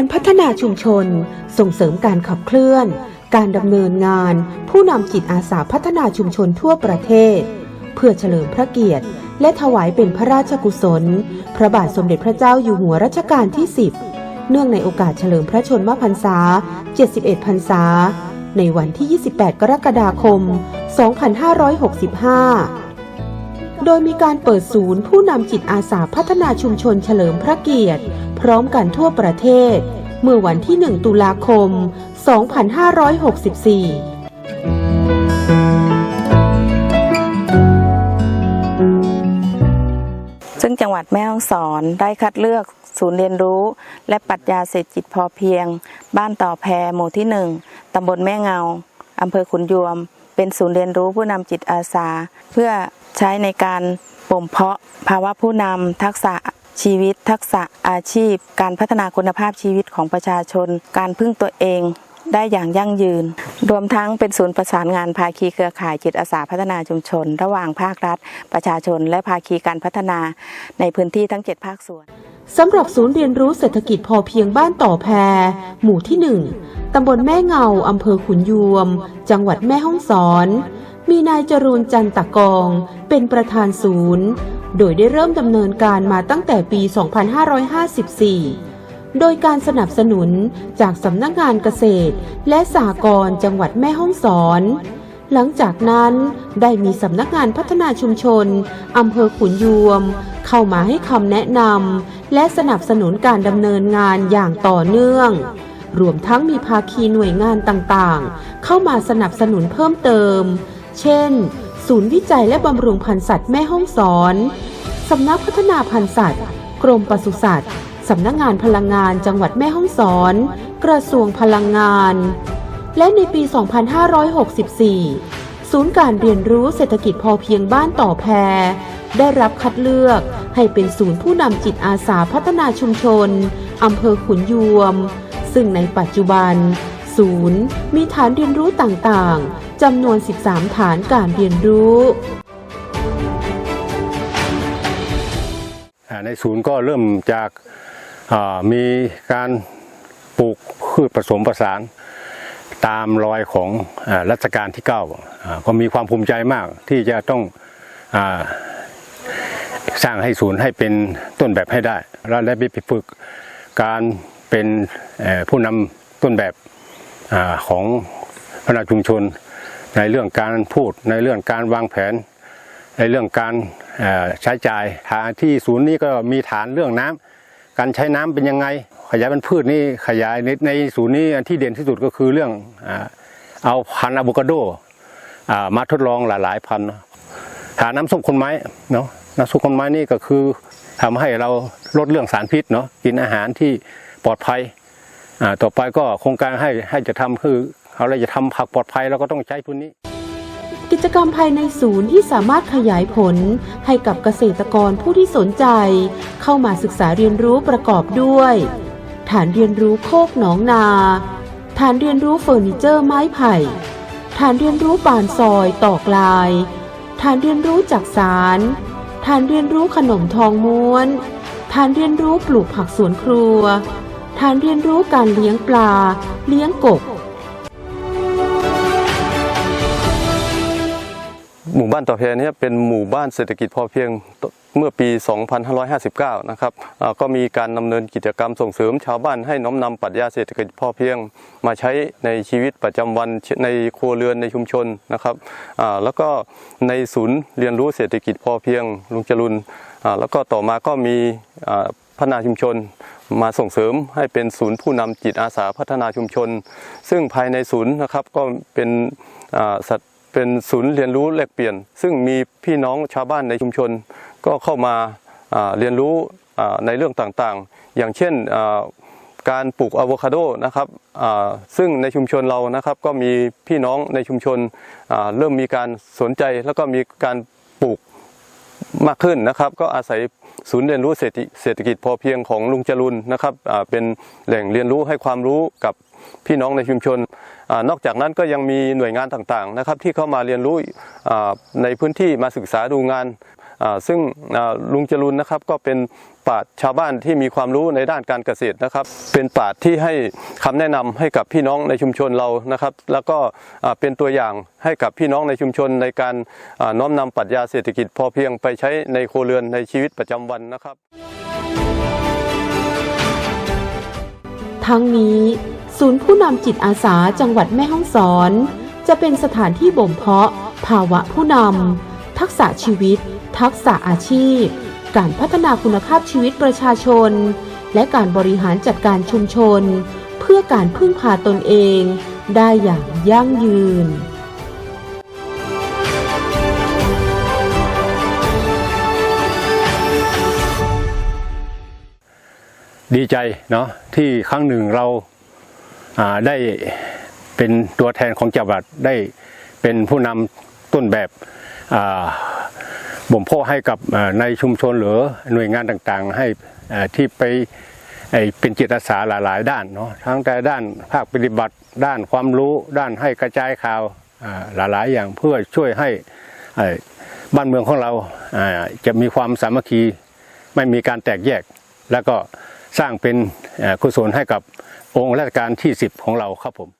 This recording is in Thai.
การพัฒนาชุมชน ส่งเสริมการขับเคลื่อน การดำเนินงาน ผู้นำจิตอาสาพัฒนาชุมชนทั่วประเทศ เพื่อเฉลิมพระเกียรติ และถวายเป็นพระราชกุศล พระบาทสมเด็จพระเจ้าอยู่หัวรัชกาลที่ 10 เนื่องในโอกาสเฉลิมพระชนมพรรษา 71 พรรษา ในวันที่ 28 กรกฎาคม 2565โดยมีการเปิดศูนย์ผู้นำจิตอาสาพัฒนาชุมชนเฉลิมพระเกียรติ พร้อมกันทั่วประเทศ เมื่อวันที่ 1 ตุลาคม 2564ซึ่งจังหวัดแม่ฮ่องสอนได้คัดเลือกศูนย์เรียนรู้ และปรัชญาเศรษฐกิจพอเพียง บ้านต่อแพหมู่ที่หนึ่งตำบลแม่เงาอำเภอขุนยวม เป็นศูนย์เรียนรู้ผู้นำจิตอาสา เพื่อใช้ในการบ่มเพาะภาวะผู้นำทักษะ ชีวิต ทักษะอาชีพ การพัฒนาคุณภาพชีวิตของประชาชน การพึ่งตัวเองได้อย่างยั่งยืน รวมทั้งเป็นศูนย์ประสานงานภาคีเครือข่ายจิตอาสาพัฒนาชุมชน ระหว่างภาครัฐ ประชาชน และภาคีการพัฒนาในพื้นที่ทั้ง 7 ภาคส่วนสำหรับศูนย์เรียนรู้เศรษฐกิจพอเพียงบ้านต่อแพร หมู่ที่หนึ่งตำบลแม่เงา อำเภอขุนยวม จังหวัดแม่ฮ่องสอน มีนายจรูนจันตะกอง เป็นประธานศูนย์ โดยได้เริ่มดำเนินการมาตั้งแต่ปี 2554 โดยการสนับสนุนจากสำนักงานเกษตร และสหกรณ์จังหวัดแม่ฮ่องสอน หลังจากนั้นได้มีสำนักงานพัฒนาชุมชนอำเภอขุนยวม เข้ามาให้คำแนะนำและสนับสนุนการดำเนินงานอย่างต่อเนื่องรวมทั้งมีภาคีหน่วยงานต่างๆ เข้ามาสนับสนุนเพิ่มเติม เช่น ศูนย์วิจัยและบำรุงพันธุ์สัตว์แม่ฮ่องสอน สำนักพัฒนาพันธุ์สัตว์ กรมปศุสัตว์ สำนักงานพลังงานจังหวัดแม่ฮ่องสอน กระทรวงพลังงาน และในปี 2564 ศูนย์การเรียนรู้เศรษฐกิจพอเพียงบ้านต่อแพร ได้รับคัดเลือกให้เป็นศูนย์ผู้นำจิตอาสาพัฒนาชุมชนอำเภอขุนยวม ซึ่งในปัจจุบันศูนย์มีฐานเรียนรู้ต่างๆ จำนวน 13 ฐานการเรียนรู้ในศูนย์ก็เริ่มจากามีการปลูกพืชผสมผสาน ตามรอยของอรัชกาลที่เก้าก็มีความภูมิใจมากที่จะต้องอสร้างให้ศูนย์ให้เป็นต้นแบบให้ได้ แล้วได้ไปฝึกการเป็นผู้นำต้นแบบอของพนาชุมชน ในเรื่องการพูดในเรื่องการวางแผน ในเรื่องการใช้จ่ายฐาที่ศูนย์นี้ก็มีฐานเรื่องน้ำการใช้น้ำเป็นยังไง ขยายพันธุ์พืชนี่ขยายในในศูนย์นี้ที่เด่นที่สุดก็คือเรื่องอเอาพันธุ์อะโวคาโดมาทดลองหลาย ๆ พันธุ์ฐานน้ำส้มคนไม้เนาะน้ำส้มคนไม้นี่ก็คือทำให้เราลดเรื่องสารพิษเนาะกินอาหารที่ปลอดภัยต่อไปก็โครงการให้ให้จะทำคือ เราจะทำผักปลอดภัยเราก็ต้องใช้ทุนนี้ กิจกรรมภายในศูนย์ที่สามารถขยายผลให้กับเกษตรกรผู้ที่สนใจ เข้ามาศึกษาเรียนรู้ประกอบด้วย ฐานเรียนรู้โคกหนองนา ฐานเรียนรู้เฟอร์นิเจอร์ไม้ไผ่ ฐานเรียนรู้บานซอยตอกลาย ฐานเรียนรู้จักสารฐานเรียนรู้ขนมทองม้วน ฐานเรียนรู้ปลูกผักสวนครัว ฐานเรียนรู้การเลี้ยงปลา เลี้ยงกบ หมู่บ้านต่อแพเนี้เป็นหมู่บ้านเศรษฐกิจพอเพียงเมื่อปี 2559 นะครับก็มีการดำเนินกิจกรรมส่งเสริมชาวบ้านให้น้อมนำปรัชญาเศรษฐกิจพอเพียง มาใช้ในชีวิตประจำวันในครัวเรือนในชุมชนนะครับแล้วก็ในศูนย์เรียนรู้เศรษฐกิจพอเพียงลุงจรุนแล้วก็ต่อมาก็มีพัฒนาชุมชนมาส่งเสริมให้เป็นศูนย์ผู้นำจิตอาสาพัฒนาชุมชน ซึ่งภายในศูนย์นะครับก็เป็นสัตว์ เป็นศูนย์เรียนรู้แลกเปลี่ยน ซึ่งมีพี่น้องชาวบ้านในชุมชน ก็เข้ามาเรียนรู้ในเรื่องต่างๆ อย่างเช่นการปลูกอะโวคาโดนะครับซึ่งในชุมชนเรานะครับก็มีพี่น้องในชุมชนเริ่มมีการสนใจแล้วก็มีการปลูกมากขึ้นนะครับ ก็อาศัยศูนย์เรียนรู้เศรษฐกิจพอเพียงของลุงจรุนนะครับเป็นแหล่งเรียนรู้ให้ความรู้กับ พี่น้องในชุมชนอนอกจากนั้นก็ยังมีหน่วยงานต่างๆนะครับที่เข้ามาเรียนรู้ในพื้นที่มาศึกษาดูงาน ซึ่งลุงจรุนนะครับก็เป็นปราชญ์ชาวบ้านที่มีความรู้ในด้านการเกษตรนะครับ เป็นปราชญ์ที่ให้คำแนะนำให้กับพี่น้องในชุมชนเรานะครับ แล้วก็เป็นตัวอย่างให้กับพี่น้องในชุมชนในการน้อมนำปรัชญาเศรษฐกิจพอเพียงไปใช้ในครัวเรือนในชีวิตประจำวันนะครับ ทั้งนี้ ศูนย์ผู้นำจิตอาสาจังหวัดแม่ฮ่องสอน จะเป็นสถานที่บ่มเพาะ ภาวะผู้นำทักษะชีวิต ทักษะอาชีพ การพัฒนาคุณภาพชีวิตประชาชน และการบริหารจัดการชุมชน เพื่อการพึ่งพาตนเอง ได้อย่างยั่งยืนดีใจเนาะที่ครั้งหนึ่งเราอ่า ได้เป็นตัวแทนของจังหวัดได้เป็นผู้นำต้นแบบบ่มเพาะให้กับในชุมชนหรือหน่วยงานต่างๆ ให้ที่ไปเป็นจิตอาสาหลายๆ ด้านเนาะทั้งแต่ด้านภาคปฏิบัติด้านความรู้ด้านให้กระจายข่าวหลายๆ อย่างเพื่อช่วยให้บ้านเมืองของเราจะมีความสามัคคี ไม่มีการแตกแยก แล้วก็สร้างเป็นกุศลให้กับ องค์ราชการที่ 10 ของเราครับผม